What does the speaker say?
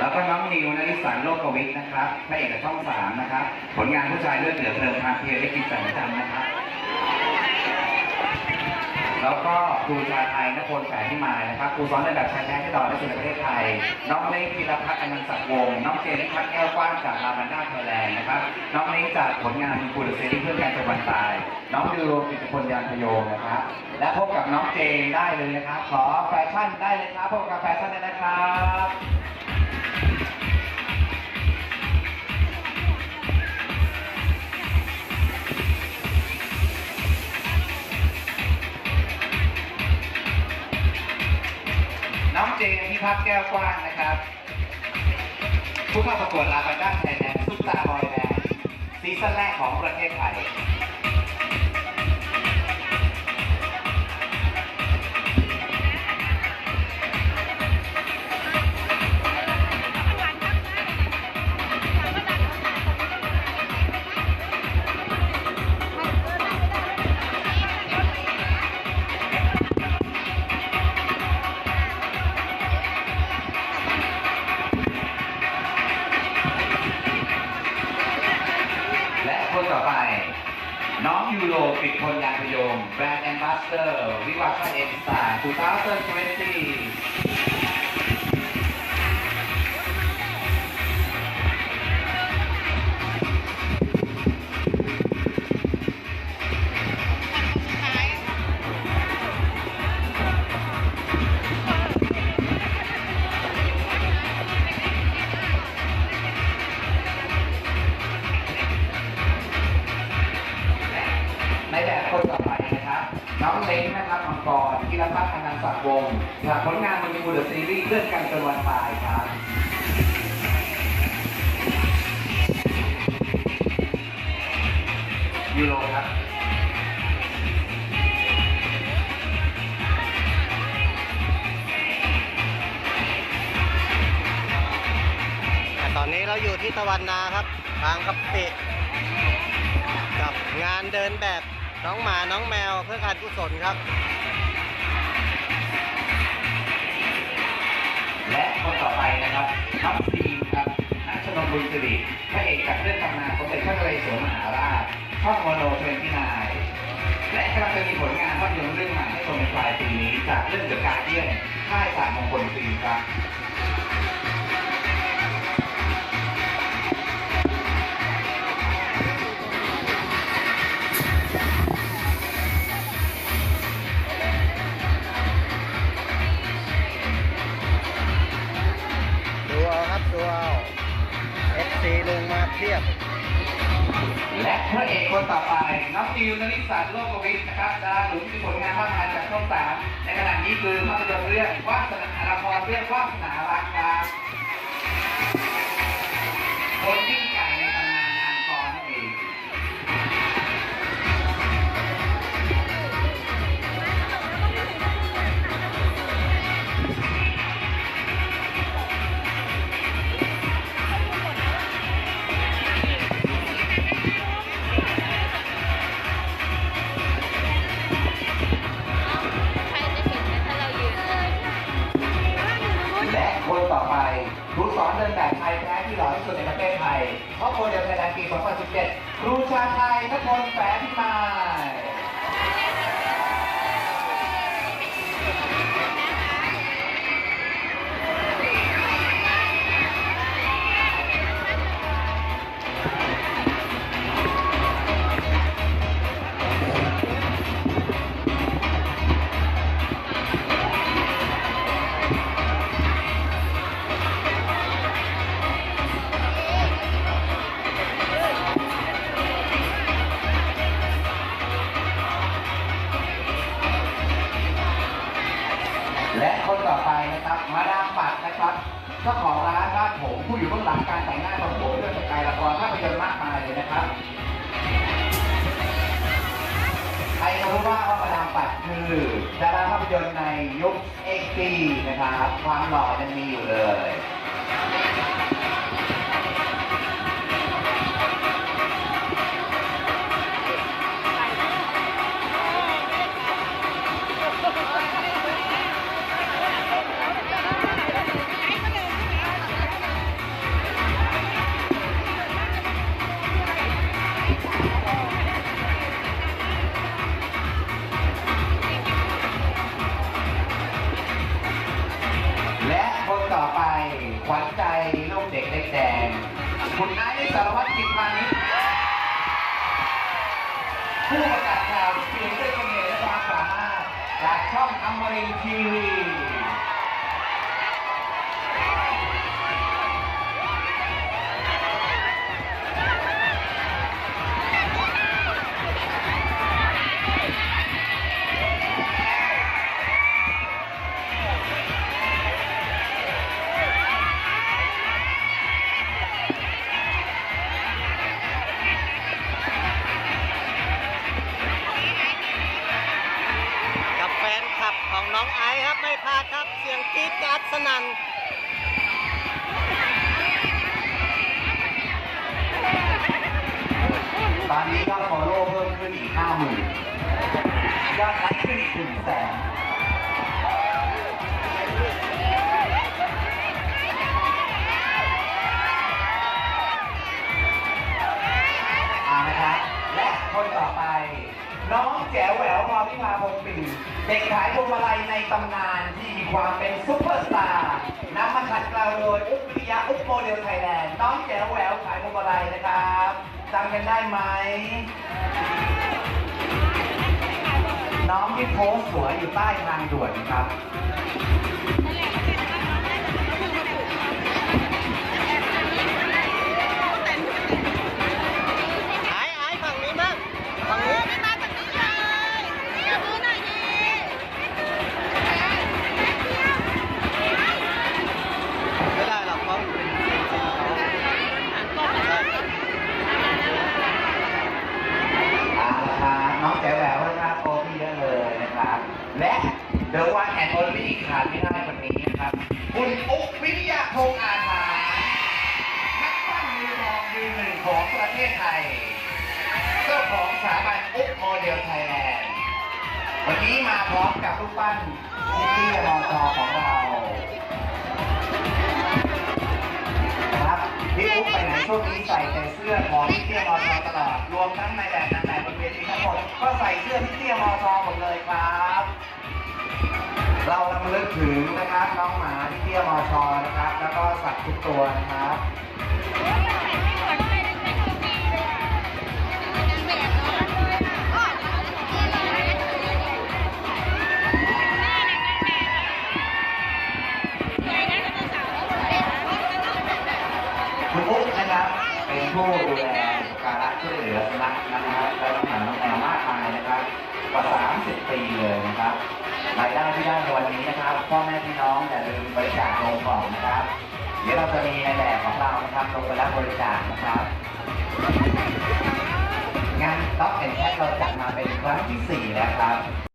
แล้วก็น้องนิวนริสานโลกวิทนะครับพระเอกจากช่องสามนะครับ ผลงานผู้ชายเลือดเหลือเพลิงพาเพียรได้กินแสงจันนะครับ แล้วก็ครูชาไทยนพลแสนพิมานะครับครูสอนในแบบชายแท้ที่ดอนและสุดในประเทศไทย น้องเล็กธีรพัฒน์อนันต์ศักดิ์วงศ์น้องเจนพัฒน์แก้วกว้างจากลาบันดาไทยแลนด์นะครับ น้องเล็กจากผลงานครูเดอะซีรีเพื่อนการจังหวัดตาย น้องยูโรกิตพลยานพโยงนะครับ และพบกับน้องเจนได้เลยนะครับ ขอแฟชั่นได้เลยครับพบกับแฟชั่นได้นะครับ องเจนพิพัฒน์แก้วกว้างนะครับ ผู้เข้าประกวดลาบันด้าไทยแลนด์ซุปตาบอยแบนด์ซีซั่นแรกของประเทศไทย คนต่อไป น้องยูโรปิดพลยานพยงแบรนด์แอมบาสเตอร์วิวาชันเอ็นสตาร์2020 น้องเล้งนะครับมังกรธีรพัฒน์นันต์ศักดิ์วงศ์จากผลงานมันมีบูเดอร์ซีรีส์เพื่อนกันจนวันตายครับยูโรครับตอนนี้เราอยู่ที่ตะวันนาครับทางกัปปิกับงานเดินแบบ น้องหมา น้องแมวเพื่อการกุศลครับ และคนต่อไปนะครับน้องซีมครับนัชนนบุญสิริพระเอกจากเรื่องตำนานสมเด็จพระนเรศวรมหาราชช่องโมโนเทรนที่นายและกำลังจะมีผลงานภาพยนตร์เรื่องใหม่ให้ชมในปลายปีนี้จากเรื่องเดอะการเดียนค่ายสามมงคลฟิล์มครับ เทียบ และพระเอกคนต่อไป น้องดิวนริศาสโลกวิทย์นะครับดาราหลุมมีผลงานมากมายจากช่องสามในขณะนี้คือภาพยนตร์เรื่องวาสนาละครเรื่องวาสนารักครับ ครูสอนเดินแบบไทยแท้ที่หล่อที่สุดในประเทศไทยครอบครัวเดียวไทยแลนด์ปี2017 ครูชาไทยนพลแฝงพิมา ผมผู้อยู่เบื้องหลังการแต่งหน้าของผมเรื่องสกายละครภาพยนตร์มากมายเลยนะครับใครรู้ว่าว่ามาดามปัดคือดาราภาพยนตร์ในยุคเอ็กซีนะครับ ความหล่อยังมีอยู่เลย ไอซ์สารวัตรกิจพานิชผู้ประกาศข่าวเสียงด้วยเสน่ห์และความสามารถจากช่องอมรินทร์ทีวี สียงกรี๊ดกราดสนั่นตอนนี้ยอดฟอลโล่เพิ่มขึ้นอีกห้าหมื่นยอดไลค์ขึ้นอีกหนึ่งแสน คนต่อไป น้องแจ๋วแหววพรพิพาพงศ์ปิ่นเด็กขายพวงมาลัยในตำนานที่มีความเป็นซุปเปอร์สตาร์นำมาขัดเกลาโดยอุ๊บวิทยาอุ๊บโมเดลไทยแลนด์น้องแจ๋วแหววขายพวงมาลัยนะครับจำกันได้ไหม น้องที่โพสสวยอยู่ใต้ทางด่วนครับ นะครับ และเดอะวันแอนด์โอลี่ขาดไม่ได้คนนี้นะครับ คุณอุ๊บวิทยาพงษ์อาภานักปั้นมือทองยือหนึ่งของประเทศไทยเจ้าของสถาบันอุ๊บโมเดลไทยแลนด์วันนี้มาพร้อมกับรูปปั้นที่เตี้ยมอจอของเรา พี่ไปไหนช่วงนี้ใส่แต่เสื้อของที่เตี้ยมอจอตลอดรวมทั้งในแบบนางแบบบนเวทีทั้งหมดก็ใส่เสื้อที่เตี้ยมอจอหมดเลยครับ เราลำลึกถึงนะครับน้องหมาที่เตี้ยมอชอนะครับ แล้วก็สัตว์ทุกตัวนะครับ นะครับเราทำงหาน้องแมวมากมายนะครับกว่า 30 ปีเลยนะครับรายได้ที่ได้ในวันนี้นะครับพ่อแม่พี่น้องอย่าลืมบริจาคลงกล่องนะครับ เดี๋ยวเราจะมีในแบบของเรานะครับลงไปรับบริจาคนะครับงานล็อกแอนแท็กเราจัดมาเป็นครั้งที่ 4 แล้วครับ